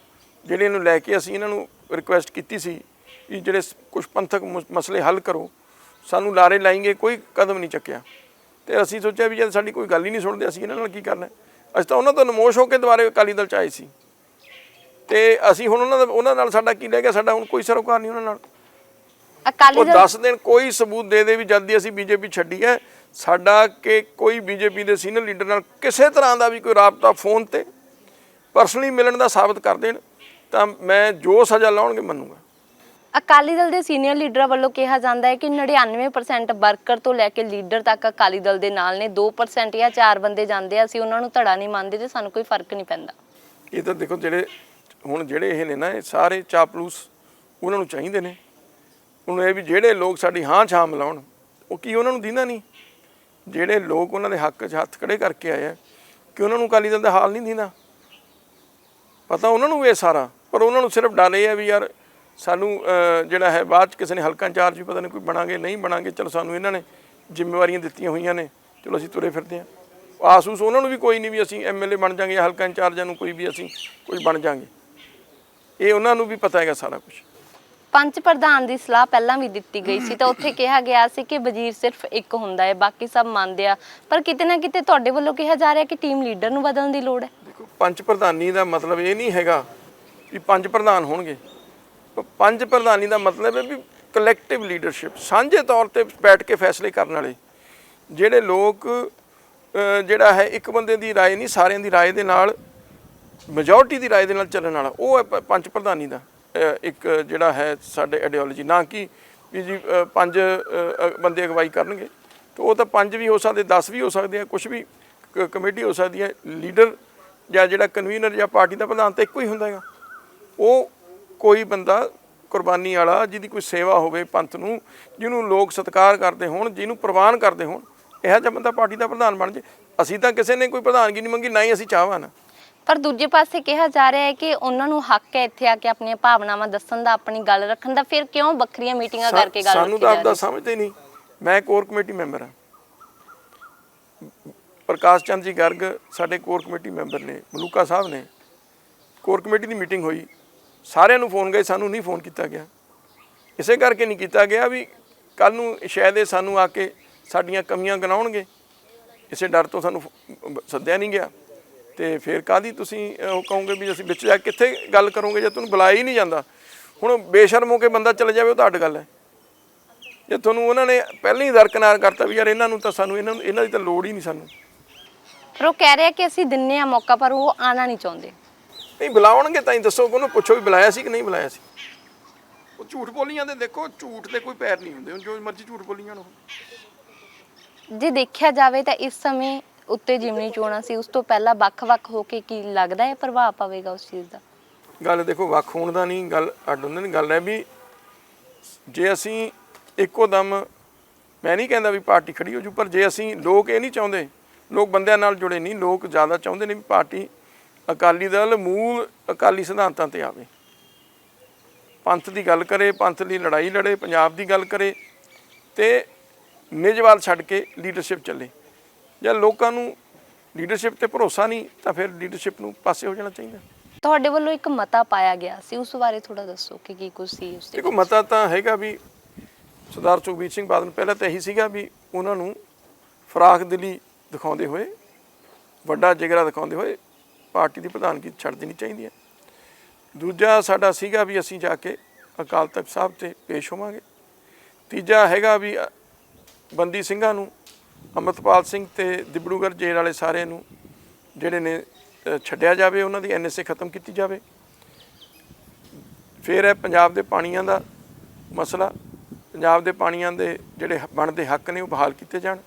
ਜਿਹੜੀਆਂ ਨੂੰ ਲੈ ਕੇ ਅਸੀਂ ਇਹਨਾਂ ਨੂੰ ਰਿਕੁਐਸਟ ਕੀਤੀ ਸੀ ਵੀ ਜਿਹੜੇ ਕੁਝ ਪੰਥਕ ਮੁਸ- ਮਸਲੇ ਹੱਲ ਕਰੋ, ਸਾਨੂੰ ਲਾਰੇ ਲਾਏਗੇ, ਕੋਈ ਕਦਮ ਨਹੀਂ ਚੱਕਿਆ। ਤੇ ਅਸੀਂ ਸੋਚਿਆ ਵੀ ਜਦ ਸਾਡੀ ਕੋਈ ਗੱਲ ਹੀ ਨਹੀਂ ਸੁਣਦੇ ਅਸੀਂ ਇਹਨਾਂ ਨਾਲ ਕੀ ਕਰਨਾ? ਅਸੀਂ ਤਾਂ ਉਹਨਾਂ ਤੋਂ ਨਮੋਸ਼ ਹੋ ਕੇ ਦੁਬਾਰੇ ਅਕਾਲੀ ਦਲ ਚ ਆਏ ਸੀ। ਤੇ ਅਸੀਂ ਹੁਣ ਉਹਨਾਂ ਦਾ ਉਹਨਾਂ ਨਾਲ ਸਾਡਾ ਕੀ ਰਹਿ ਗਿਆ? ਸਾਡਾ ਹੁਣ ਕੋਈ ਸਰੋਕਾਰ ਨਹੀਂ ਉਹਨਾਂ ਨਾਲ। ਅਕਾਲੀ ਉਹ ਦਲ ਦੱਸ ਦੇਣ ਕੋਈ ਸਬੂਤ ਦੇ ਦੇ ਵੀ ਜਦ ਦੀ ਅਸੀਂ ਬੀਜੇਪੀ ਛੱਡੀ ਹੈ। ਸਾਡਾ ਕਿ ਕੋਈ ਬੀਜੇਪੀ ਦੇ ਸੀਨੀਅਰ ਲੀਡਰ ਨਾਲ ਕਿਸੇ ਤਰ੍ਹਾਂ ਦਾ ਵੀ ਕੋਈ ਰਾਬਤਾ ਫੋਨ ਤੇ ਪਰਸਨਲੀ ਮਿਲਣ ਦਾ ਸਾਬਤ ਕਰ ਦੇਣ ਤਾਂ ਮੈਂ ਜੋ ਸਜ਼ਾ ਲਾਉਣਗੇ ਮੰਨੂਗਾ। ਅਕਾਲੀ ਦਲ ਦੇ ਸੀਨੀਅਰ ਲੀਡਰਾਂ ਵੱਲੋਂ ਕਿਹਾ ਜਾਂਦਾ ਹੈ ਕਿ 99% ਵਰਕਰ ਤੋਂ ਲੈ ਕੇ ਲੀਡਰ ਤੱਕ ਅਕਾਲੀ ਦਲ ਦੇ ਨਾਲ ਨੇ। 2% ਜਾਂ 4 ਬੰਦੇ ਜਾਂਦੇ ਆ। ਅਸੀਂ ਉਹਨਾਂ ਨੂੰ ਧੜਾ ਨਹੀਂ ਮੰਨਦੇ ਤੇ ਸਾਨੂੰ ਕੋਈ ਫ਼ਰਕ ਨਹੀਂ ਪੈਂਦਾ। ਇਹ ਤਾਂ ਦੇਖੋ ਜਿਹੜੇ ਹੁਣ ਜਿਹੜੇ ਇਹ ਨੇ ਨਾ, ਇਹ ਸਾਰੇ ਚਾਪਲੂਸ ਉਹਨਾਂ ਨੂੰ ਚਾਹੀਦੇ ਨੇ। ਹੁਣ ਇਹ ਵੀ ਜਿਹੜੇ ਲੋਕ ਸਾਡੀ ਹਾਂ ਛਾਂ ਮਿਲਾਉਣ, ਉਹ ਕੀ ਉਹਨਾਂ ਨੂੰ ਦਿੰਦਾ ਨਹੀਂ? ਜਿਹੜੇ ਲੋਕ ਉਹਨਾਂ ਦੇ ਹੱਕ 'ਚ ਹੱਥ ਖੜੇ ਕਰਕੇ ਆਏ ਆ, ਕਿ ਉਹਨਾਂ ਨੂੰ ਅਕਾਲੀ ਦਲ ਦਾ ਹਾਲ ਨਹੀਂ ਦਿੰਦਾ ਪਤਾ ਉਹਨਾਂ ਨੂੰ ਇਹ ਸਾਰਾ, ਪਰ ਉਹਨਾਂ ਨੂੰ ਸਿਰਫ ਡਰ ਇਹ ਹੈ ਵੀ ਯਾਰ ਸਾਨੂੰ ਜਿਹੜਾ ਹੈ ਬਾਅਦ ਚ ਕਿਸੇ ਨੇ ਹਲਕਾ ਇੰਚਾਰਜ ਵੀ ਪਤਾ ਨਹੀਂ ਕੋਈ ਬਣਾਂਗੇ ਨਹੀਂ ਬਣਾਂਗੇ ਚਲੋ ਸਾਨੂੰ ਇਹਨਾਂ ਨੇ ਜ਼ਿੰਮੇਵਾਰੀਆਂ ਦਿੱਤੀਆਂ ਹੋਈਆਂ ਨੇ ਚਲੋ ਅਸੀਂ ਤੁਰੇ ਫਿਰਦੇ ਹਾਂ। ਆਸੂਸ ਉਹਨਾਂ ਨੂੰ ਵੀ ਕੋਈ ਨਹੀਂ ਵੀ ਅਸੀਂ ਐਮਐਲਏ ਬਣ ਜਾਾਂਗੇ ਜਾਂ ਹਲਕਾ ਇੰਚਾਰਜਾਂ ਨੂੰ ਕੋਈ ਵੀ ਅਸੀਂ ਕੋਈ ਬਣ ਜਾਾਂਗੇ। ਇਹ ਉਹਨਾਂ ਨੂੰ ਵੀ ਪਤਾ ਹੈਗਾ ਸਾਰਾ ਕੁਝ। ਪੰਚ ਪ੍ਰਧਾਨ ਦੀ ਸਲਾਹ ਪਹਿਲਾਂ ਵੀ ਦਿੱਤੀ ਗਈ ਸੀ ਤਾਂ ਉੱਥੇ ਕਿਹਾ ਗਿਆ ਸੀ ਕਿ ਵਜ਼ੀਰ ਸਿਰਫ ਇੱਕ ਹੁੰਦਾ ਹੈ ਬਾਕੀ ਸਭ ਮੰਨਦੇ ਆ। ਪਰ ਕਿਤੇ ਨਾ ਕਿਤੇ ਤੁਹਾਡੇ ਵੱਲੋਂ ਕਿਹਾ ਜਾ ਰਿਹਾ ਕਿ ਟੀਮ ਲੀਡਰ ਨੂੰ ਬਦਲਣ ਦੀ ਲੋੜ ਹੈ। ਦੇਖੋ ਪੰਜ ਪ੍ਰਧਾਨੀ ਦਾ ਮਤਲਬ ਇਹ ਨਹੀਂ ਹੈਗਾ ਵੀ ਪੰਜ ਪ੍ਰਧਾਨ ਹੋਣਗੇ। ਪੰਜ ਪ੍ਰਧਾਨੀ ਦਾ ਮਤਲਬ ਹੈ ਵੀ ਕਲੈਕਟਿਵ ਲੀਡਰਸ਼ਿਪ ਸਾਂਝੇ ਤੌਰ ਤੇ ਬੈਠ ਕੇ ਫੈਸਲੇ ਕਰਨ ਵਾਲੇ ਜਿਹੜੇ ਲੋਕ ਅਹ, ਜਿਹੜਾ ਹੈ ਇੱਕ ਬੰਦੇ ਦੀ رائے ਨਹੀਂ ਸਾਰਿਆਂ ਦੀ رائے ਦੇ ਨਾਲ ਮੈਜੋਰਟੀ ਦੀ رائے ਦੇ ਨਾਲ ਚੱਲਣ ਵਾਲਾ ਉਹ ਹੈ ਪ- ਪੰਜ ਪ੍ਰਧਾਨੀ ਦਾ ਅਹ, ਇੱਕ ਜਿਹੜਾ ਹੈ ਸਾਡੇ ਆਈਡੀਓਲੋਜੀ ਨਾ ਕਿ ਵੀ ਜੀ ਅਹ, ਪੰਜ ਅਹ, ਅਹ, ਬੰਦੇ ਅਗਵਾਈ ਕਰਨਗੇ ਤੇ ਉਹ ਤਾਂ ਪੰਜ ਵੀ ਹੋ ਸਕਦੇ 10 ਵੀ ਹੋ ਸਕਦੇ ਆ ਕੁਝ ਵੀ ਕ- ਕਮੇਟੀ ਹੋ ਸਕਦੀ ਹੈ ਲੀਡਰ ਜਾਂ ਜਿਹੜਾ ਕਨਵੀਨਰ ਜਾਂ ਪਾਰਟੀ ਦਾ ਪ੍ਰਧਾਨ ਤਾਂ ਇੱਕੋ ਹੀ ਹੁੰਦਾ ਹੈਗਾ ਉਹ ਕੋਈ ਬੰਦਾ ਕੁਰਬਾਨੀ ਵਾਲਾ ਜਿਹਦੀ ਕੋਈ ਸੇਵਾ ਹੋਵੇ ਪੰਥ ਨੂੰ ਜਿਹਨੂੰ ਲੋਕ ਸਤਿਕਾਰ ਕਰਦੇ ਹੋਣ ਜਿਹਨੂੰ ਪ੍ਰਵਾਨ ਕਰਦੇ ਹੋਣ ਇਹੋ ਜਿਹਾ ਬੰਦਾ ਪਾਰਟੀ ਦਾ ਪ੍ਰਧਾਨ ਬਣ ਜੇ। ਅਸੀਂ ਤਾਂ ਕਿਸੇ ਨੇ ਕੋਈ ਪ੍ਰਧਾਨਗੀ ਨਹੀਂ ਮੰਗੀ ਨਾ ਹੀ ਅਸੀਂ ਚਾਹਵਾਨ। ਪਰ ਦੂਜੇ ਪਾਸੇ ਕਿਹਾ ਜਾ ਰਿਹਾ ਹੈ ਕਿ ਉਹਨਾਂ ਨੂੰ ਹੱਕ ਹੈ ਇੱਥੇ ਆ ਕੇ ਆਪਣੀਆਂ ਭਾਵਨਾਵਾਂ ਦੱਸਣ ਦਾ ਆਪਣੀ ਗੱਲ ਰੱਖਣ ਦਾ। ਫਿਰ ਕਿਉਂ ਵੱਖਰੀਆਂ ਮੀਟਿੰਗਾਂ ਕਰਕੇ ਗੱਲ ਸਾਨੂੰ ਤਾਂ ਆਪਦਾ ਸਮਝਦੇ ਨਹੀਂ। ਮੈਂ ਕੋਰ ਕਮੇਟੀ ਮੈਂਬਰ ਹਾਂ। ਪ੍ਰਕਾਸ਼ ਚੰਦ ਜੀ ਗਰਗ ਸਾਡੇ ਕੋਰ ਕਮੇਟੀ ਮੈਂਬਰ ਨੇ ਮਲੂਕਾ ਸਾਹਿਬ ਨੇ। ਕੋਰ ਕਮੇਟੀ ਦੀ ਮੀਟਿੰਗ ਹੋਈ। ਸਾਰਿਆਂ ਨੂੰ ਫੋਨ ਗਏ, ਸਾਨੂੰ ਨਹੀਂ ਫੋਨ ਕੀਤਾ ਗਿਆ। ਇਸੇ ਕਰਕੇ ਨਹੀਂ ਕੀਤਾ ਗਿਆ ਵੀ ਕੱਲ ਨੂੰ ਸ਼ਾਇਦ ਇਹ ਸਾਨੂੰ ਆ ਕੇ ਸਾਡੀਆਂ ਕਮੀਆਂ ਗਨਾਉਣਗੇ ਇਸੇ ਡਰ ਤੋਂ ਸਾਨੂੰ ਸੱਦਿਆ ਨਹੀਂ ਗਿਆ। ਤੇ ਫਿਰ ਕਾਦੀ ਤੁਸੀਂ ਉਹ ਕਹੋਗੇ ਵੀ ਅਸੀਂ ਵਿੱਚ ਜਾ ਕੇ ਕਿੱਥੇ ਗੱਲ ਕਰੋਗੇ ਜੇ ਤੁਹਾਨੂੰ ਬੁਲਾਇਆ ਹੀ ਨਹੀਂ ਜਾਂਦਾ? ਹੁਣ ਬੇਸ਼ਰਮ ਹੋ ਕੇ ਬੰਦਾ ਚਲੇ ਜਾਵੇ, ਉਹ ਤਾਂ ਗੱਲ ਹੈ। ਜੇ ਤੁਹਾਨੂੰ ਉਹਨਾਂ ਨੇ ਪਹਿਲਾਂ ਹੀ ਦਰਕਨਾਰ ਕਰਤਾ ਵੀ ਯਾਰ ਇਹਨਾਂ ਨੂੰ ਤਾਂ ਸਾਨੂੰ, ਇਹਨਾਂ ਨੂੰ, ਇਹਨਾਂ ਦੀ ਤਾਂ ਲੋੜ ਹੀ ਨਹੀਂ ਸਾਨੂੰ। ਪਰ ਉਹ ਕਹਿ ਰਿਹਾ ਕਿ ਅਸੀਂ ਦਿੰਨੇ ਆ ਮੌਕਾ, ਪਰ ਉਹ ਆਣਾ ਨਹੀਂ ਚਾਹੁੰਦੇ। ਨਹੀਂ ਬੁਲਾਉਣਗੇ ਤਾਂ ਹੀ ਦੱਸੋ ਉਹਨੂੰ ਪੁੱਛੋ ਵੀ ਬੁਲਾਇਆ ਸੀ ਕਿ ਨਹੀਂ ਬੁਲਾਇਆ ਸੀ। ਉਹ ਝੂਠ ਬੋਲੀ ਜਾਂਦੇ ਦੇਖੋ ਝੂਠ ਦੇ ਕੋਈ ਪੈਰ ਨਹੀਂ ਹੁੰਦੇ ਜੋ ਮਰਜ਼ੀ ਝੂਠ ਬੋਲੀ ਜਾਣ ਉਹ ਜੇ ਦੇਖਿਆ ਜਾਵੇ ਤਾਂ ਇਸ ਸਮੇਂ ਉੱਤੇ ਜਿਮਨੀ ਚੋਣਾਂ ਸੀ ਉਸ ਤੋਂ ਪਹਿਲਾਂ ਵੱਖ-ਵੱਖ ਹੋ ਕੇ ਕੀ ਲੱਗਦਾ ਹੈ ਪ੍ਰਭਾਵ ਪਵੇਗਾ ਉਸ ਚੀਜ਼ ਦਾ? ਗੱਲ ਦੇਖੋ ਵੱਖ ਹੋਣ ਦਾ ਨਹੀਂ ਗੱਲ ਅੱਡ ਹੁੰਦਾ ਨਹੀਂ ਗੱਲ ਹੈ ਵੀ ਜੇ ਅਸੀਂ ਇੱਕੋ ਦਮ ਮੈਂ ਨਹੀਂ ਕਹਿੰਦਾ ਵੀ ਪਾਰਟੀ ਖੜੀ ਹੋ ਜੂ ਪਰ ਜੇ ਅਸੀਂ ਲੋਕ ਇਹ ਨਹੀਂ ਚਾਹੁੰਦੇ ਲੋਕ ਬੰਦਿਆਂ ਨਾਲ ਜੁੜੇ ਨਹੀਂ ਲੋਕ ਜ਼ਿਆਦਾ ਚਾਹੁੰਦੇ ਨੇ ਵੀ ਪਾਰਟੀ ਅਕਾਲੀ ਦਲ ਮੂਲ ਅਕਾਲੀ ਸਿਧਾਂਤਾਂ ਤੇ ਆਵੇ। ਪੰਥ ਦੀ ਗੱਲ ਕਰੇ ਪੰਥ ਲਈ ਲੜਾਈ ਲੜੇ ਪੰਜਾਬ ਦੀ ਗੱਲ ਕਰੇ ਤੇ ਨਿਜਵਾਲ ਛੱਡ ਕੇ ਲੀਡਰਸ਼ਿਪ ਚੱਲੇ। ਜੇ ਲੋਕਾਂ ਨੂੰ ਲੀਡਰਸ਼ਿਪ ਤੇ ਭਰੋਸਾ ਨਹੀਂ ਤਾਂ ਫਿਰ ਲੀਡਰਸ਼ਿਪ ਨੂੰ ਪਾਸੇ ਹੋ ਜਾਣਾ ਚਾਹੀਦਾ। ਤੁਹਾਡੇ ਵੱਲੋਂ ਇੱਕ ਮਤਾ ਪਾਇਆ ਗਿਆ ਸੀ ਉਸ ਬਾਰੇ ਥੋੜਾ ਦੱਸੋ ਕਿ ਕੀ ਕੁਝ ਸੀ ਉਸ ਦੇ ਦੇਖੋ ਮਤਾ ਤਾਂ ਹੈਗਾ ਵੀ ਸਰਦਾਰ ਸੁਖਬੀਰ ਸਿੰਘ ਬਾਦਲ ਪਹਿਲਾਂ ਤਾਂ ਇਹੀ ਸੀਗਾ ਵੀ ਉਹਨਾਂ ਨੂੰ ਫਰਾਖ ਦਿਲੀ ਦਿਖਾਉਂਦੇ ਹੋਏ ਵੱਡਾ ਜਿਗਰਾ ਦਿਖਾਉਂਦੇ ਹੋਏ ਪਾਰਟੀ ਦੀ ਪ੍ਰਧਾਨਗੀ ਛੱਡ ਦੇਣੀ ਚਾਹੀਦੀ ਹੈ। ਦੂਜਾ ਸਾਡਾ ਸੀਗਾ ਵੀ ਅਸੀਂ ਜਾ ਕੇ ਅਕਾਲ ਤਖਤ ਸਾਹਿਬ ਤੇ ਪੇਸ਼ ਹੋਵਾਂਗੇ। ਤੀਜਾ ਹੈਗਾ ਵੀ ਬੰਦੀ ਸਿੰਘਾਂ ਨੂੰ, ਅਮਰਤਪਾਲ ਸਿੰਘ ਤੇ ਦਿਬੜੂਗੜ੍ਹ ਜੇਲ੍ਹ ਵਾਲੇ ਸਾਰਿਆਂ ਨੂੰ ਜਿਹੜੇ ਨੇ ਛੱਡਿਆ ਜਾਵੇ, ਉਹਨਾਂ ਦੀ ਐਨਐਸਏ ਖਤਮ ਕੀਤੀ ਜਾਵੇ। ਫਿਰ ਹੈ ਪੰਜਾਬ ਦੇ ਪਾਣੀਆਂ ਦਾ ਮਸਲਾ, ਪੰਜਾਬ ਦੇ ਪਾਣੀਆਂ ਦੇ ਜਿਹੜੇ ਬਣਦੇ ਹੱਕ ਨੇ ਉਹ ਬਹਾਲ ਕੀਤੇ ਜਾਣ।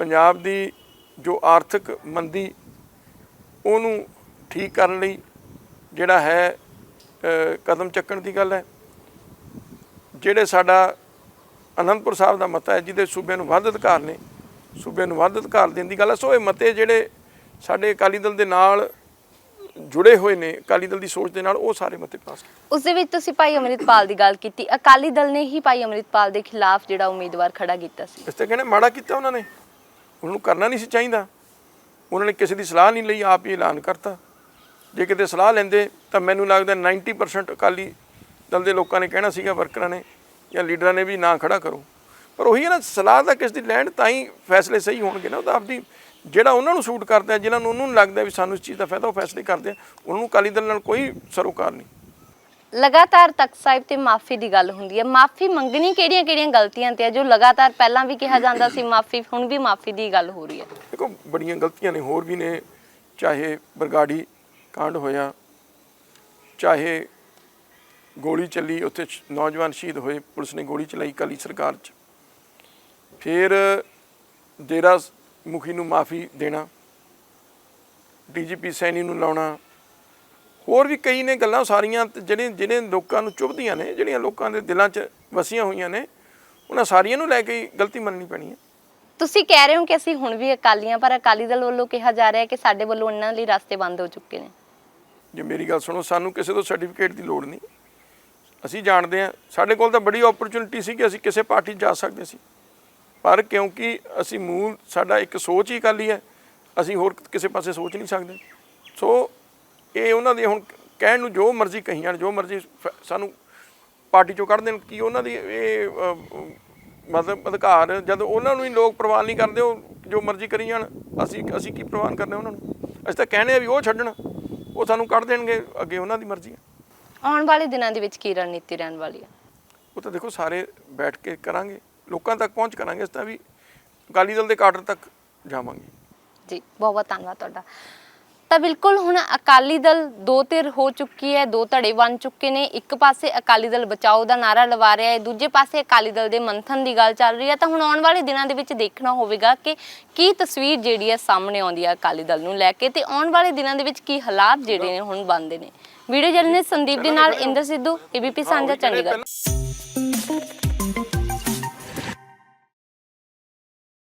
ਪੰਜਾਬ ਦੀ ਜੋ ਆਰਥਿਕ ਮੰਦੀ ਉਹਨੂੰ ਠੀਕ ਕਰਨ ਲਈ ਜਿਹੜਾ ਹੈ ਕਦਮ ਚੱਕਣ ਦੀ ਗੱਲ ਹੈ। ਜਿਹੜੇ ਸਾਡਾ ਅਨੰਦਪੁਰ ਸਾਹਿਬ ਦਾ ਮਤਾ ਹੈ ਜਿਹਦੇ ਸੂਬੇ ਨੂੰ ਵੱਧ ਅਧਿਕਾਰ ਨੇ ਸੂਬੇ ਨੂੰ ਵੱਧ ਅਧਿਕਾਰ ਦੇਣ ਦੀ ਗੱਲ ਹੈ। ਸੋ ਇਹ ਮਤੇ ਜਿਹੜੇ ਸਾਡੇ ਅਕਾਲੀ ਦਲ ਦੇ ਨਾਲ ਜੁੜੇ ਹੋਏ ਨੇ ਅਕਾਲੀ ਦਲ ਦੀ ਸੋਚ ਦੇ ਨਾਲ ਉਹ ਸਾਰੇ ਮਤੇ ਪਾਸ ਕੀਤੇ। ਉਸ ਦੇ ਵਿੱਚ ਤੁਸੀਂ ਭਾਈ ਅਮਰਿਤਪਾਲ ਦੀ ਗੱਲ ਕੀਤੀ। ਅਕਾਲੀ ਦਲ ਨੇ ਹੀ ਭਾਈ ਅਮਰਿਤਪਾਲ ਦੇ ਖਿਲਾਫ ਜਿਹੜਾ ਉਮੀਦਵਾਰ ਖੜਾ ਕੀਤਾ ਸੀ। ਇਸ ਤੇ ਕਹਿੰਦੇ ਮਾੜਾ ਕੀਤਾ ਉਹਨਾਂ ਨੇ। ਉਹਨਾਂ ਕਰਨਾ ਨਹੀਂ ਸੀ ਚਾਹੀਦਾ। ਉਹਨਾਂ ਨੇ ਕਿਸੇ ਦੀ ਸਲਾਹ ਨਹੀਂ ਲਈ ਆਪ ਹੀ ਐਲਾਨ ਕਰਤਾ। ਜੇ ਕਿਤੇ ਸਲਾਹ ਲੈਂਦੇ ਤਾਂ ਮੈਨੂੰ ਲੱਗਦਾ 90% ਅਕਾਲੀ ਦਲ ਦੇ ਲੋਕਾਂ ਨੇ ਕਹਿਣਾ ਸੀਗਾ ਵਰਕਰਾਂ ਨੇ ਜਾਂ ਲੀਡਰਾਂ ਨੇ ਵੀ ਨਾ ਖੜਾ ਕਰੋ। ਪਰ ਉਹੀ ਹੈ ਨਾ ਸਲਾਹ ਦਾ ਕਿਸ ਦੀ ਲੈਣ ਤਾਂ ਹੀ ਫੈਸਲੇ ਸਹੀ ਹੋਣਗੇ ਨਾ। ਉਹ ਤਾਂ ਆਪਦੀ ਜਿਹੜਾ ਉਹਨਾਂ ਨੂੰ ਸੂਟ ਕਰਦਾ ਹੈ, ਜਿਨ੍ਹਾਂ ਨੂੰ ਉਹਨਾਂ ਨੂੰ ਲੱਗਦਾ ਵੀ ਸਾਨੂੰ ਇਸ ਚੀਜ਼ ਦਾ ਫਾਇਦਾ ਉਹ ਫੈਸਲੇ ਕਰਦੇ ਆ। ਉਹਨਾਂ ਨੂੰ ਅਕਾਲੀ ਦਲ ਨਾਲ ਕੋਈ ਸਰੋਕਾਰ ਨਹੀਂ। ਲਗਾਤਾਰ ਤਖਤ ਸਾਹਿਬ ਤੇ ਮਾਫੀ ਦੀ ਗੱਲ ਹੁੰਦੀ ਹੈ। ਮਾਫੀ ਮੰਗਣੀ ਕਿਹੜੀਆਂ-ਕਿਹੜੀਆਂ ਗਲਤੀਆਂ ਤੇ ਹੈ ਜੋ ਲਗਾਤਾਰ ਪਹਿਲਾਂ ਵੀ ਕਿਹਾ ਜਾਂਦਾ ਸੀ ਮਾਫੀ, ਹੁਣ ਵੀ ਮਾਫੀ ਦੀ ਗੱਲ ਹੋ ਰਹੀ ਹੈ। ਦੇਖੋ, ਬੜੀਆਂ ਗਲਤੀਆਂ ਨੇ, ਹੋਰ ਵੀ ਨੇ। ਚਾਹੇ ਬਰਗਾੜੀ ਕਾਂਡ ਹੋਇਆ, ਚਾਹੇ ਗੋਲੀ ਚੱਲੀ, ਉੱਥੇ ਨੌਜਵਾਨ ਸ਼ਹੀਦ ਹੋਏ, ਪੁਲਿਸ ਨੇ ਗੋਲੀ ਚਲਾਈ ਕਾਲੀ ਸਰਕਾਰ 'ਚ। ਫਿਰ ਡੇਰਾ ਮੁਖੀ ਨੂੰ ਮਾਫੀ ਦੇਣਾ, ਡੀਜੀਪੀ ਸੈਣੀ ਨੂੰ ਲਾਉਣਾ ਹੋਰ ਵੀ ਕਈ ਨੇ ਗੱਲਾਂ ਸਾਰੀਆਂ ਜਿਹੜੇ ਜਿਹੜੇ ਲੋਕਾਂ ਨੂੰ ਚੁਭਦੀਆਂ ਨੇ ਜਿਹੜੀਆਂ ਲੋਕਾਂ ਦੇ ਦਿਲਾਂ 'ਚ ਵਸੀਆਂ ਹੋਈਆਂ ਨੇ ਉਹਨਾਂ ਸਾਰੀਆਂ ਨੂੰ ਲੈ ਕੇ ਗਲਤੀ ਮੰਨਣੀ ਪੈਣੀ ਹੈ। ਤੁਸੀਂ ਕਹਿ ਰਹੇ ਹੋ ਕਿ ਅਸੀਂ ਹੁਣ ਵੀ ਅਕਾਲੀਆਂ ਪਰ ਅਕਾਲੀ ਦਲ ਵੱਲੋਂ ਕਿਹਾ ਜਾ ਰਿਹਾ ਹੈ ਕਿ ਸਾਡੇ ਵੱਲੋਂ ਇਹਨਾਂ ਲਈ ਰਸਤੇ ਬੰਦ ਹੋ ਚੁੱਕੇ ਨੇ। ਜੇ ਮੇਰੀ ਗੱਲ ਸੁਣੋ ਸਾਨੂੰ ਕਿਸੇ ਤੋਂ ਸਰਟੀਫਿਕੇਟ ਦੀ ਲੋੜ ਨਹੀਂ। ਅਸੀਂ ਜਾਣਦੇ ਹਾਂ ਸਾਡੇ ਕੋਲ ਤਾਂ ਬੜੀ ਓਪਰਚੁਨਿਟੀ ਸੀ ਕਿ ਅਸੀਂ ਕਿਸੇ ਪਾਰਟੀ 'ਚ ਜਾ ਸਕਦੇ ਸੀ। ਪਰ ਕਿਉਂਕਿ ਅਸੀਂ ਮੂਲ ਸਾਡਾ ਇੱਕ ਸੋਚ ਹੀ ਅਕਾਲੀ ਹੈ ਅਸੀਂ ਹੋਰ ਕਿਸੇ ਪਾਸੇ ਸੋਚ ਨਹੀਂ ਸਕਦੇ। ਸੋ ਇਹ ਉਹਨਾਂ ਦੇ ਹੁਣ ਕਹਿਣ ਨੂੰ ਜੋ ਮਰਜ਼ੀ ਕਹੀ ਜਾਣ ਜੋ ਮਰਜ਼ੀ ਸਾਨੂੰ ਪਾਰਟੀ ਚੋਂ ਕੱਢ ਦੇਣ ਕੀ ਉਹਨਾਂ ਦੀ ਇਹ ਮਤਲਬ ਅਧਿਕਾਰ ਜਦ ਉਹਨਾਂ ਨੂੰ ਹੀ ਲੋਕ ਪ੍ਰਵਾਨ ਨਹੀਂ ਕਰਦੇ ਉਹ ਜੋ ਮਰਜ਼ੀ ਕਰੀ ਜਾਣ ਅਸੀਂ ਅਸੀਂ ਕੀ ਪ੍ਰਵਾਨ ਕਰਨੇ ਉਹਨਾਂ ਨੂੰ? ਅਸੀਂ ਤਾਂ ਕਹਿੰਦੇ ਆ ਵੀ ਉਹ ਛੱਡਣ ਉਹ ਸਾਨੂੰ ਕੱਢ ਦੇਣਗੇ ਅੱਗੇ ਉਹਨਾਂ ਦੀ ਮਰਜ਼ੀ ਹੈ ਆਉਣ ਵਾਲੇ ਦਿਨਾਂ ਦੇ ਵਿੱਚ ਕੀ ਰਣਨੀਤੀ ਰਹਿਣ ਵਾਲੀ ਹੈ ਉਹ ਤਾਂ ਦੇਖੋ ਸਾਰੇ ਬੈਠ ਕੇ ਕਰਾਂਗੇ ਲੋਕਾਂ ਤੱਕ ਪਹੁੰਚ ਕਰਾਂਗੇ ਇਸ ਤਾਂ ਵੀ ਅਕਾਲੀ ਦਲ ਦੇ ਕਾਡਰ ਤੱਕ ਜਾਵਾਂਗੇ। ਜੀ ਬਹੁਤ ਬਹੁਤ ਧੰਨਵਾਦ ਤੁਹਾਡਾ। ਤਾਂ ਬਿਲਕੁਲ ਹੁਣ ਅਕਾਲੀ ਦਲ ਦੋ ਧਿਰ ਹੋ ਚੁੱਕੀ ਹੈ ਦੋ ਧੜੇ ਬਣ ਚੁੱਕੇ ਨੇ। ਇੱਕ ਪਾਸੇ ਅਕਾਲੀ ਦਲ ਬਚਾਓ ਦਾ ਨਾਰਾ ਲਵਾ ਰਿਹਾ ਹੈ ਦੂਜੇ ਪਾਸੇ ਅਕਾਲੀ ਦਲ ਦੇ ਮੰਥਨ ਦੀ ਗੱਲ ਚੱਲ ਰਹੀ ਹੈ। ਤਾਂ ਹੁਣ ਆਉਣ ਵਾਲੇ ਦਿਨਾਂ ਦੇ ਵਿੱਚ ਦੇਖਣਾ ਹੋਵੇਗਾ ਕਿ ਕੀ ਤਸਵੀਰ ਜਿਹੜੀ ਹੈ ਸਾਹਮਣੇ ਆਉਂਦੀ ਹੈ ਅਕਾਲੀ ਦਲ ਨੂੰ ਲੈ ਕੇ ਤੇ ਆਉਣ ਵਾਲੇ ਦਿਨਾਂ ਦੇ ਵਿੱਚ ਕੀ ਹਾਲਾਤ ਜਿਹੜੇ ਨੇ ਹੁਣ ਬਣਦੇ ਨੇ। ਵੀਡੀਓ ਜਰਨਲਿਸਟ ਸੰਦੀਪ ਦੇ ਨਾਲ ਇੰਦਰ ਸਿੱਧੂ ਏਬੀਪੀ ਸਾਂਝਾ ਚੰਡੀਗੜ੍ਹ।